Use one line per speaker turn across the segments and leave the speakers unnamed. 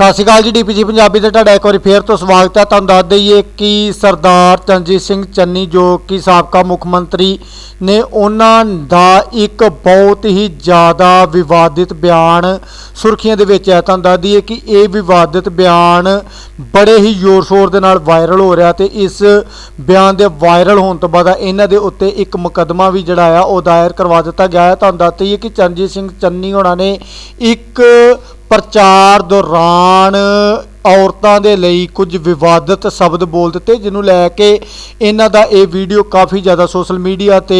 ਸਤਿ ਸ਼੍ਰੀ ਅਕਾਲ ਜੀ ਡੀਪੀਜੀ ਪੰਜਾਬੀ ਤੇ ਤੁਹਾਡਾ ਇੱਕ ਵਾਰੀ ਫੇਰ ਤੋਂ ਸਵਾਗਤ ਹੈ। ਤੁਹਾਨੂੰ ਦੱਸ ਦਈਏ ਕਿ ਸਰਦਾਰ ਚੰਜੀਤ ਸਿੰਘ ਚੰਨੀ, ਜੋ ਕਿ ਸਾਬਕਾ ਮੁੱਖ ਮੰਤਰੀ ਨੇ, ਉਹਨਾਂ ਦਾ ਇੱਕ ਬਹੁਤ ਹੀ ਜ਼ਿਆਦਾ ਵਿਵਾਦਿਤ ਬਿਆਨ ਸੁਰਖੀਆਂ ਦੇ ਵਿੱਚ ਹੈ। ਤੁਹਾਨੂੰ ਦੱਸ ਦਈਏ ਕਿ ਇਹ ਵਿਵਾਦਿਤ ਬਿਆਨ ਬੜੇ ਹੀ ਜ਼ੋਰ ਸ਼ੋਰ ਦੇ ਨਾਲ ਵਾਇਰਲ ਹੋ ਰਿਹਾ ਤੇ ਇਸ ਬਿਆਨ ਦੇ ਵਾਇਰਲ ਹੋਣ ਤੋਂ ਬਾਅਦ ਇਹਨਾਂ ਦੇ ਉੱਤੇ ਇੱਕ ਮੁਕੱਦਮਾ ਵੀ ਜਿਹੜਾ ਆ, ਉਹ ਦਾਇਰ ਕਰਵਾ ਦਿੱਤਾ ਗਿਆ ਹੈ। ਤੁਹਾਨੂੰ ਦੱਸ ਦਈਏ ਕਿ ਚੰਜੀਤ ਸਿੰਘ ਚੰਨੀ ਹੋਣਾ ਨੇ ਇੱਕ ਪ੍ਰਚਾਰ ਦੌਰਾਨ ਔਰਤਾਂ ਦੇ ਲਈ ਕੁਝ ਵਿਵਾਦਤ ਸ਼ਬਦ ਬੋਲ ਦਿੱਤੇ, ਜਿਹਨੂੰ ਲੈ ਕੇ ਇਹਨਾਂ ਦਾ ਇਹ ਵੀਡੀਓ ਕਾਫੀ ਜ਼ਿਆਦਾ ਸੋਸ਼ਲ ਮੀਡੀਆ ਤੇ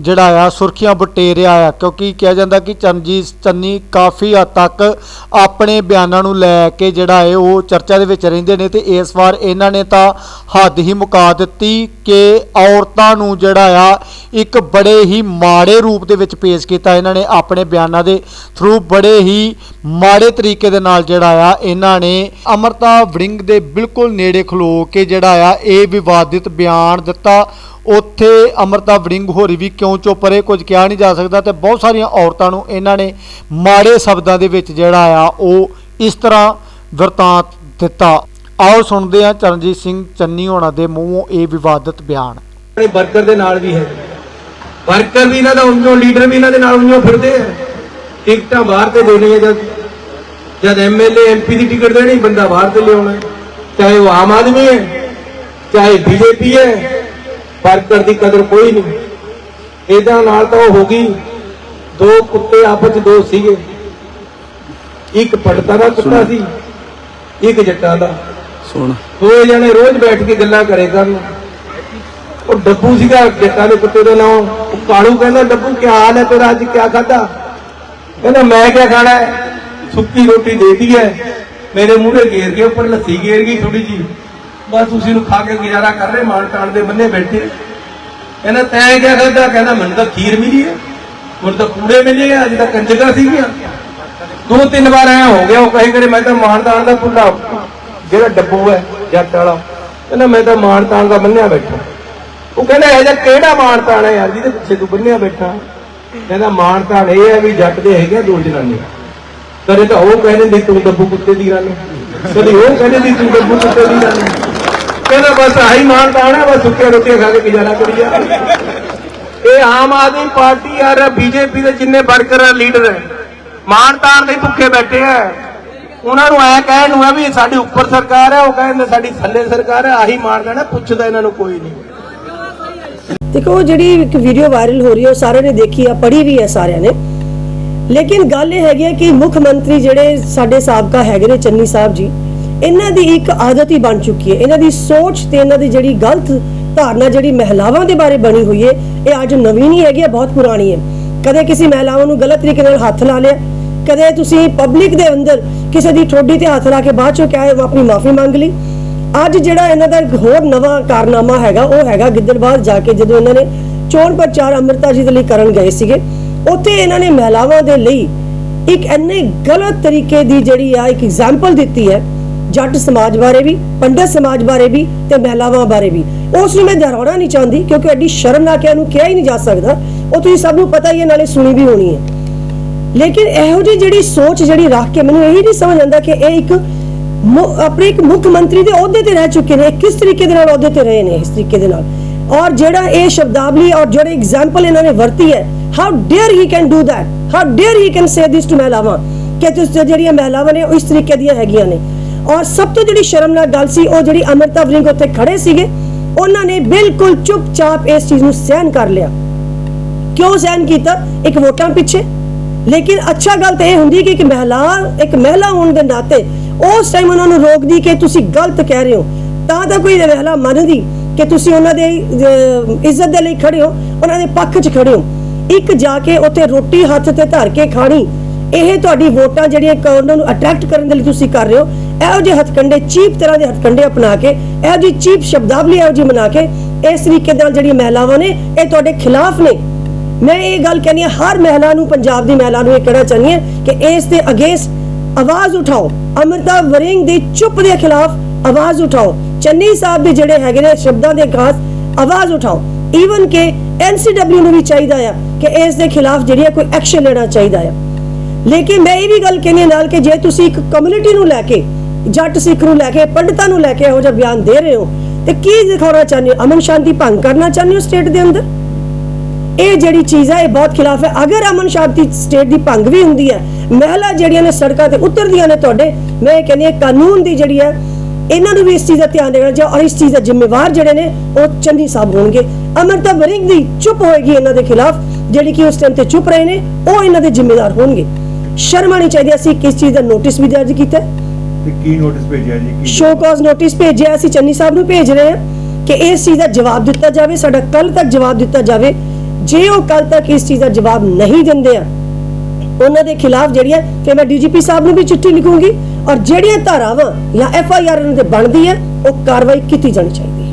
ਜਿਹੜਾ ਆ ਸੁਰਖੀਆਂ ਬਟੇ ਆ। ਕਿਉਂਕਿ ਕਿਹਾ ਜਾਂਦਾ ਕਿ ਚਰਨਜੀਤ ਚੰਨੀ ਕਾਫੀ ਹੱਦ ਤੱਕ ਆਪਣੇ ਬਿਆਨਾਂ ਨੂੰ ਲੈ ਕੇ ਜਿਹੜਾ ਹੈ ਉਹ ਚਰਚਾ ਦੇ ਵਿੱਚ ਰਹਿੰਦੇ ਨੇ ਤੇ ਇਸ ਵਾਰ ਇਹਨਾਂ ਨੇ ਤਾਂ ਹੱਦ ਹੀ ਮੁਕਾ ਦਿੱਤੀ ਕਿ ਔਰਤਾਂ ਨੂੰ ਜਿਹੜਾ ਆ ਇੱਕ ਬੜੇ ਹੀ ਮਾੜੇ ਰੂਪ ਦੇ ਵਿੱਚ ਪੇਸ਼ ਕੀਤਾ ਇਹਨਾਂ ਨੇ ਆਪਣੇ ਬਿਆਨਾਂ ਦੇ ਥਰੂ ਬੜੇ ਹੀ ਮਾੜੇ ਤਰੀਕੇ ਦੇ ਨਾਲ ਜਿਹੜਾ ਆ, ਇਹਨਾਂ ਨੇ ਅਮਰਤਾ ਵੜਿੰਗ ਦੇ ਬਿਲਕੁਲ ਨੇੜੇ ਖਲੋ ਕੇ ਜਿਹੜਾ ਆ, ਇਹ ਵਿਵਾਦਿਤ ਬਿਆਨ ਦਿੱਤਾ। ਉੱਥੇ ਅਮਰਤਾ ਵੜਿੰਗ ਹੋਰੀ ਵੀ ਕਿਉਂ ਚੁੱਪ ਰਹੇ, ਕੁਝ ਕਿਹਾ ਨਹੀਂ ਜਾ ਸਕਦਾ ਤੇ ਬਹੁਤ ਸਾਰੀਆਂ ਔਰਤਾਂ ਨੂੰ ਇਹਨਾਂ ਨੇ ਮਾੜੇ ਸ਼ਬਦਾਂ ਦੇ ਵਿੱਚ ਜਿਹੜਾ ਆ, ਉਹ ਇਸ ਤਰ੍ਹਾਂ ਵਰਤਾਂਤ ਦਿੱਤਾ। ਆਓ ਸੁਣਦੇ ਹਾਂ ਚਰਨਜੀਤ ਸਿੰਘ ਚੰਨੀ ਹੋਣਾ ਦੇ ਮੂੰਹੋਂ ਇਹ ਵਿਵਾਦਿਤ ਬਿਆਨ।
ਆਪਣੇ ਵਰਕਰ ਦੇ ਨਾਲ ਵੀ ਹੈ। ਵਰਕਰ ਵੀ ਇਹਨਾਂ ਦਾ ਉਂਝੋਂ ਲੀਡਰ ਵੀ ਇਹਨਾਂ ਦੇ ਨਾਲ ਉਂਝੋਂ ਫਿਰਦੇ ਆ। ਟਿਕਟਾਂ ਬਾਹਰ ਤੇ ਦੇਣੀਆਂ ਜਦ। ਜਦ ਐਮਐਲਏ ਐਮਪੀ ਦੀ ਟਿਕਟ ਦੇਣੀ ਬੰਦਾ ਬਾਹਰ ਤੇ ਲਿਆਉਣਾ। ਚਾਹੇ ਉਹ ਆਮ ਆਦਮੀ ਹੈ ਚਾਹੇ ਬੀਜੇਪੀ ਹੈ ਵਰਕਰ ਦੀ ਕਦਰ ਕੋਈ ਨਹੀਂ। ਇਹਦਾ ਨਾਲ ਤਾਂ ਉਹ ਹੋ ਗਈ। ਦੋ ਕੁੱਤੇ ਆਪਸ ਚ ਦੋ ਸੀਗੇ। ਇੱਕ ਪੜਤਾ ਦਾ ਕੁੱਤਾ ਸੀ ਇੱਕ ਜੱਟਾਂ ਦਾ।
ਸੁਣ।
ਦੋ ਜਣੇ ਰੋਜ਼ ਬੈਠ ਕੇ ਗੱਲਾਂ ਕਰੇ ਕਰਨ। ਉਹ ਡੱਬੂ ਸੀਗਾ ਜੱਟਾਂ ਦੇ ਕੁੱਤੇ ਦਾ ਨਾਮ ਉਹ ਕਾਲੂ ਕਹਿੰਦਾ, ਡੱਬੂ, ਕੀ ਹਾਲ ਹੈ ਤੇਰਾ ਅੱਜ? ਕੀ ਖਾਦਾ ਕਹਿੰਦਾ, ਮੈਂ ਕੀ ਖਾਣਾ ਸੁੱਕੀ ਰੋਟੀ ਦੇਤੀ ਹੈ ਮੇਰੇ ਮੂਹਰੇ ਗੇਰ ਕੇ ਉੱਪਰ ਲੱਸੀ ਗੇਰ ਗਈ ਥੋੜੀ ਜੀ ਬਸ ਤੁਸੀਂ ਨੂੰ ਖਾ ਕੇ ਗੁਜ਼ਾਰਾ ਕਰ ਰਹੇ ਮਾਨ ਤਾਣ ਦੇ ਬੰਨੇ ਬੈਠੇ। ਕਹਿੰਦਾ, ਤੈਂ ਕਿਆ ਖਾਦਾ ਕਹਿੰਦਾ, ਮੈਨੂੰ ਤਾਂ ਖੀਰ ਮਿਲੀ ਹੈ। ਮੈਨੂੰ ਤਾਂ ਕੂੜੇ ਮਿਲੇ ਆ, ਅੱਜ ਤਾਂ ਕੰਜਕਾਂ ਸੀਗੀਆਂ। ਦੋ ਤਿੰਨ ਵਾਰ ਐ ਹੋ ਗਿਆ, ਉਹ ਕਹੇ ਕਰੇ, ਮੈਂ ਤਾਂ ਮਾਨ ਤਾਣ ਦਾ ਭੁੱਲਾ। ਜਿਹੜਾ ਡੱਬੂ ਹੈ, ਜੱਟ ਵਾਲਾ। ਕਹਿੰਦਾ, ਮੈਂ ਤਾਂ ਮਾਨ ਤਾਣ ਦਾ ਬੰਨਿਆ ਬੈਠਾ। ਉਹ ਕਹਿੰਦਾ ਇਹ ਜਿਹਾ ਕਿਹੜਾ ਮਾਣ ਤਾਣ ਹੈ ਯਾਰ ਜਿਹਦੇ ਪਿੱਛੇ ਤੂੰ ਬੰਨਿਆ ਬੈਠਾ। ਕਹਿੰਦਾ ਮਾਣ ਤਾਣ ਇਹ ਹੈ ਵੀ ਜੱਟ ਦੇ ਹੈਗੇ ਆ ਦੋ ਜਨਾਨੀ ਕਦੇ ਤਾਂ ਉਹ ਕਹਿੰਦੇ ਦੀ ਤੂੰ ਡੱਬੂ ਕੁੱਤੇ ਦੀ ਰਾਨੀ ਕਦੇ ਉਹ ਕਹਿੰਦੇ ਦੀ ਤੂੰ ਡੱਬੂ ਕੁੱਤੇ ਦੀ ਰਾਨੀ ਕਹਿੰਦਾ ਬਸ ਆਹੀ ਮਾਣ ਤਾਣ ਹੈ, ਬਸ ਸੁੱਕੀਆਂ ਰੋਟੀਆਂ ਖਾ ਕੇ ਗੁਜ਼ਾਰਾ ਕਰੀ ਜਾ। ਇਹ ਆਮ ਆਦਮੀ ਪਾਰਟੀ ਯਾਰ ਬੀਜੇਪੀ ਦੇ ਜਿੰਨੇ ਵਰਕਰ ਲੀਡਰ ਹੈ। ਮਾਣ ਤਾਣ ਦੇ ਭੁੱਖੇ ਬੈਠੇ ਆ। ਉਹਨਾਂ ਨੂੰ ਐ ਕਹਿਣ ਨੂੰ ਆ ਵੀ ਸਾਡੀ ਉੱਪਰ ਸਰਕਾਰ ਹੈ, ਉਹ ਕਹਿੰਦੇ ਸਾਡੀ ਥੱਲੇ ਸਰਕਾਰ ਹੈ, ਆਹੀ ਮਾਰ ਦੇਣਾ ਪੁੱਛਦਾ ਇਹਨਾਂ ਨੂੰ ਕੋਈ ਨਹੀਂ।
ਦੇਖੋ, ਉਹ ਜਿਹੜੀ ਇੱਕ ਵੀਡੀਓ ਵਾਇਰਲ ਹੋ ਰਹੀ ਹੈ, ਉਹ ਸਾਰਿਆਂ ਨੇ ਦੇਖੀ ਆ, ਪੜ੍ਹੀ ਵੀ ਹੈ ਸਾਰਿਆਂ ਨੇ। ਲੇਕਿਨ ਗੱਲ ਇਹ ਹੈਗੀ ਹੈ ਕਿ ਮੁੱਖ ਮੰਤਰੀ ਜਿਹੜੇ ਸਾਡੇ ਸਾਬਕਾ ਹੈਗੇ ਨੇ, ਚੰਨੀ ਸਾਹਿਬ ਜੀ, ਇਹਨਾਂ ਦੀ ਇੱਕ ਆਦਤ ਹੀ ਬਣ ਚੁੱਕੀ ਹੈ। ਇਹਨਾਂ ਦੀ ਸੋਚ ਤੇ ਇਹਨਾਂ ਦੀ ਜਿਹੜੀ ਗਲਤ ਧਾਰਨਾ, ਜਿਹੜੀ ਮਹਿਲਾਵਾਂ ਦੇ ਬਾਰੇ ਬਣੀ ਹੋਈ ਹੈ, ਇਹ ਅੱਜ ਨਵੀਂ ਨਹੀਂ ਹੈਗੀ, ਇਹ ਬਹੁਤ ਪੁਰਾਣੀ ਹੈ। ਕਦੇ ਕਿਸੇ ਮਹਿਲਾਵਾਂ ਨੂੰ ਗਲਤ ਤਰੀਕੇ ਨਾਲ ਹੱਥ ਲਾ ਲਿਆ, ਕਦੇ ਤੁਸੀਂ ਪਬਲਿਕ ਦੇ ਅੰਦਰ ਕਿਸੇ ਦੀ ਠੋਡੀ ਤੇ ਹੱਥ ਲਾ ਕੇ ਬਾਅਦ ਚੋਂ ਕਿਹਾ, ਉਹ ਆਪਣੀ ਮਾਫੀ ਮੰਗ ਲਈ। ਅੱਜ ਜਿਹੜਾ ਇਹਨਾਂ ਦਾ ਹੋਰ ਨਵਾਂ ਕਾਰਨਾਮਾ ਹੈਗਾ, ਉਹ ਹੈਗਾ ਗਿੱਦੜਬਾਦ ਜਾ ਕੇ ਜਦੋਂ ਇਹਨਾਂ ਨੇ ਚੋਣ ਪ੍ਰਚਾਰ ਅੰਮ੍ਰਿਤਾ ਜੀ ਦੇ ਲਈ ਕਰਨ ਗਏ ਸੀਗੇ, ਉੱਥੇ ਇਹਨਾਂ ਨੇ ਮਹਿਲਾਵਾਂ ਦੇ ਲਈ ਇੱਕ ਇੰਨੇ ਗਲਤ ਤਰੀਕੇ ਦੀ ਜਿਹੜੀ ਆ ਇੱਕ ਐਗਜ਼ਾਮਪਲ ਦਿੱਤੀ ਹੈ, ਜੱਟ ਸਮਾਜ ਬਾਰੇ ਵੀ, ਪੰਡਤ ਸਮਾਜ ਬਾਰੇ ਵੀ ਤੇ ਮਹਿਲਾਵਾਂ ਬਾਰੇ ਵੀ। ਉਸ ਨੂੰ ਮੈਂ ਦੁਹਰਾਉਣਾ ਨਹੀਂ ਚਾਹੁੰਦੀ, ਕਿਉਂਕਿ ਐਡੀ ਸ਼ਰਮਨਾਕ ਹੈ ਇਹਨੂੰ ਕਿਹਾ ਹੀ ਨਹੀਂ ਜਾ ਸਕਦਾ, ਉਹ ਤੁਸੀਂ ਸਭ ਨੂੰ ਪਤਾ ਹੀ ਹੈ, ਨਾਲੇ ਸੁਣੀ ਵੀ ਹੋਣੀ ਹੈ। ਲੇਕਿਨ ਇਹੋ ਜਿਹੀ ਜਿਹੜੀ ਸੋਚ ਜਿਹੜੀ ਰੱਖ ਕੇ ਮੈਨੂੰ ਇਹ ਨਹੀਂ ਸਮਝ ਆਉਂਦਾ ਕਿ ਇਹ ਇੱਕ ਆਪਣੇ ਇੱਕ ਮੁੱਖ ਮੰਤਰੀ ਦੇ ਅਹੁਦੇ ਤੇ ਰਹਿ ਚੁੱਕੇ ਨੇ। ਕਿਸ ਤਰੀਕੇ ਦੇ ਨਾਲ ਅਹੁਦੇ ਤੇ ਰਹੇ ਨੇ ਇਸ ਤਰੀਕੇ ਦੇ ਨਾਲ? ਔਰ ਜਿਹੜਾ ਇਹ ਸ਼ਬਦਾਵਲੀ ਔਰ ਜਿਹੜੇ ਐਗਜ਼ਾਮਪਲ ਇਹਨਾਂ ਨੇ ਵਰਤੀ ਹੈ how dare he can do that how dare he can say this to ਮਹਿਲਾਵਾਂ? ਕਿ ਤੁਸੀਂ, ਜਿਹੜੀਆਂ ਮਹਿਲਾਵਾਂ ਨੇ, ਉਹ ਇਸ ਤਰੀਕੇ ਦੀਆਂ ਹੈਗੀਆਂ ਨੇ। ਔਰ ਸਭ ਤੋਂ ਜਿਹੜੀ ਸ਼ਰਮਨਾਕ ਗੱਲ ਸੀ, ਉਹ ਜਿਹੜੀ ਅਮਰਤਾ ਵਰਿੰਗ ਉੱਥੇ ਖੜੇ ਸੀਗੇ, ਉਹਨਾਂ ਨੇ ਬਿਲਕੁਲ ਚੁੱਪਚਾਪ ਇਸ ਚੀਜ਼ ਨੂੰ ਸਹਿਨ ਕਰ ਲਿਆ। ਕਿਉਂ ਸਹਿਨ ਕੀਤਾ? ਇੱਕ ਵੋਟਾਂ ਪਿੱਛੇ। ਲੇਕਿਨ ਅੱਛਾ ਗੱਲ ਤਾਂ ਇਹ ਹੁੰਦੀ ਕਿ ਇੱਕ ਮਹਿਲਾ ਇੱਕ ਮਹਿਲਾ ਹੋਣ ਦੇ ਨਾਤੇ ਉਸ ਟਾਈਮ ਉਹਨਾਂ ਨੂੰ ਰੋਕਦੀ ਕਿ ਤੁਸੀਂ ਗਲਤ ਕਹਿ ਰਹੇ ਹੋ। ਤਾਂ ਤਾਂ ਕੋਈ ਮਹਿਲਾ ਮੰਨਦੀ ਕਿ ਤੁਸੀਂ ਉਹਨਾਂ ਦੇ ਇੱਜ਼ਤ ਦੇ ਲਈ ਖੜੇ ਹੋ, ਉਹਨਾਂ ਦੇ ਪੱਖ 'ਚ ਖੜੇ ਹੋ। ਇੱਕ ਜਾ ਕੇ ਉੱਥੇ ਰੋਟੀ ਹੱਥ ਤੇ ਧਰ ਕੇ ਖਾਣੀ, ਇਹ ਤੁਹਾਡੀ ਵੋਟਾਂ ਜਿਹੜੀਆਂ ਉਹਨਾਂ ਨੂੰ ਅਟਰੈਕਟ ਕਰਨ ਦੇ ਲਈ ਤੁਸੀਂ ਕਰ ਰਹੇ ਹੋ। ਇਹੋ ਜਿਹੇ ਹੱਥਕੰਡੇ, ਚੀਪ ਤਰ੍ਹਾਂ ਦੇ ਹੱਥਕੰਡੇ ਅਪਣਾ ਕੇ, ਇਹੋ ਜਿਹੀ ਚੀਪ ਸ਼ਬਦਾਵਲੀ ਇਹੋ ਜਿਹੀ ਬਣਾ ਕੇ, ਇਸ ਤਰੀਕੇ ਨਾਲ ਜਿਹੜੀਆਂ ਮਹਿਲਾਵਾਂ ਨੇ, ਇਹ ਤੁਹਾਡੇ ਖਿਲਾਫ ਨੇ। ਮੈਂ ਇਹ ਗੱਲ ਕਹਿੰਦੀ ਹਾਂ, ਹਰ ਮਹਿਲਾ ਨੂੰ, ਪੰਜਾਬ ਦੀ ਮਹਿਲਾ ਨੂੰ ਇਹ ਕਹਿਣਾ ਚਾਹੁੰਦੀ ਹਾਂ ਕਿ ਇਸ ਦੇ ਅਗੇਂਸਟ ਆਵਾਜ਼ ਉਠਾਓ ਅਮਰਤਾ ਵਰਿੰਗ ਦੀ ਚੁੱਪ ਦੇ ਖਿਲਾਫ ਆਵਾਜ਼ ਉਠਾਓ ਚੰਨੀ ਸਾਹਿਬ ਦੇ ਜਿਹੜੇ ਹੈਗੇ ਨੇ ਸ਼ਬਦਾਂ ਦੇ ਖਾਸ ਆਵਾਜ਼ ਉਠਾਓ ਈਵਨ ਕਿ ਐਨਸੀਡਬਲਯੂ ਨੂੰ ਵੀ ਚਾਹੀਦਾ ਆ ਕਿ ਇਸ ਦੇ ਖਿਲਾਫ ਜਿਹੜੀ ਕੋਈ ਐਕਸ਼ਨ ਲੈਣਾ ਚਾਹੀਦਾ ਆ ਲੇਕਿਨ ਮੈਂ ਇਹ ਵੀ ਗੱਲ ਕਹਿੰਦੀ ਨਾਲ ਕਿ ਜੇ ਤੁਸੀਂ ਇੱਕ ਕਮਿਊਨਿਟੀ ਨੂੰ ਲੈ ਕੇ ਜੱਟ ਸਿੱਖ ਨੂੰ ਲੈ ਕੇ ਪੰਡਤਾਂ ਨੂੰ ਲੈ ਕੇ ਇਹੋ ਜਿਹਾ ਬਿਆਨ ਦੇ ਰਹੇ ਹੋ ਤੇ ਕੀ ਦਿਖਾਉਣਾ ਚਾਹੁੰਦੇ ਹੋ ਅਮਨ ਸ਼ਾਂਤੀ ਭੰਗ ਕਰਨਾ ਚਾਹੁੰਦੇ ਹੋ ਸਟੇਟ ਦੇ ਅੰਦਰ ਇਹ ਜਿਹੜੀ ਚੀਜ਼ ਹੈ ਇਹ ਬਹੁਤ ਖਿਲਾਫ ਹੈ ਅਗਰ ਅਮਨ ਸ਼ਾਂਤੀ ਸਟੇਟ ਦੀ ਭੰਗ ਵੀ ਹੁੰਦੀ ਹੈ ਮਹਿਲਾ ਜਿਹੜੀਆਂ ਨੇ ਸੜਕਾਂ ਤੇ ਉਤਰਦੀਆਂ ਨੇ ਤੁਹਾਡੇ ਮੈਂ ਕਹਿੰਦੀ ਹਾਂ ਕਾਨੂੰਨ ਦੀ ਜਿਹੜੀ ਹੈ ਇਹਨਾਂ ਨੂੰ ਵੀ ਇਸ ਚੀਜ਼ ਦਾ ਧਿਆਨ ਦੇਣਾ ਚਾਹੀਦਾ ਔਰ ਇਸ ਚੀਜ਼ ਦਾ ਜ਼ਿੰਮੇਵਾਰ ਜਿਹੜੇ ਨੇ ਉਹ ਚੰਨੀ ਸਾਹਿਬ ਹੋਣਗੇ। ਅਮਰਤਾ ਬਰਿੰਗ ਦੀ ਚੁੱਪ ਹੋਏਗੀ ਇਹਨਾਂ ਦੇ ਖਿਲਾਫ ਜਿਹੜੀ ਕਿ ਉਸ ਟਾਈਮ ਤੇ ਚੁੱਪ ਰਹੇ ਨੇ ਉਹ ਇਹਨਾਂ ਦੇ ਜ਼ਿੰਮੇਵਾਰ ਹੋਣਗੇ। ਸ਼ਰਮ ਆਣੀ ਚਾਹੀਦੀ ਅਸੀਂ ਕਿਸ ਚੀਜ਼ ਦਾ ਨੋਟਿਸ ਵੀ ਦਰਜ ਕੀਤਾ
ਤੇ ਕੀ ਨੋਟਿਸ ਭੇਜਿਆ ਜੀ ਕੀ
ਸ਼ੋ ਕਾਜ਼ ਨੋਟਿਸ ਭੇਜਿਆ ਅਸੀਂ ਚੰਨੀ ਸਾਹਿਬ ਨੂੰ ਭੇਜ ਰਹੇ ਹਾਂ ਕਿ ਇਸ ਚੀਜ਼ ਦਾ ਜਵਾਬ ਦਿੱਤਾ ਜਾਵੇ ਸਾਡਾ ਕੱਲ ਤੱਕ ਜਵਾਬ ਦਿੱਤਾ ਜਾਵੇ। ਜੇ ਉਹ ਕੱਲ ਤੱਕ ਇਸ ਚੀਜ਼ ਦਾ ਜਵਾਬ ਨਹੀਂ ਦਿੰਦੇ ਆ ਉਹਨਾਂ ਦੇ ਖਿਲਾਫ ਜਿਹੜੀਆਂ ਕਿ ਮੈਂ ਡੀਜੀਪੀ ਸਾਹਿਬ ਨੂੰ ਵੀ ਚਿੱਠੀ ਲਿਖੂੰਗੀ ਔਰ ਜਿਹੜੀਆਂ ਧਾਰਾਵਾਂ ਜਾਂ ਐਫ ਆਈ ਆਰ ਉਹਨਾਂ ਤੇ ਬਣਦੀ ਹੈ ਉਹ ਕਾਰਵਾਈ ਕੀਤੀ ਜਾਣੀ ਚਾਹੀਦੀ ਹੈ।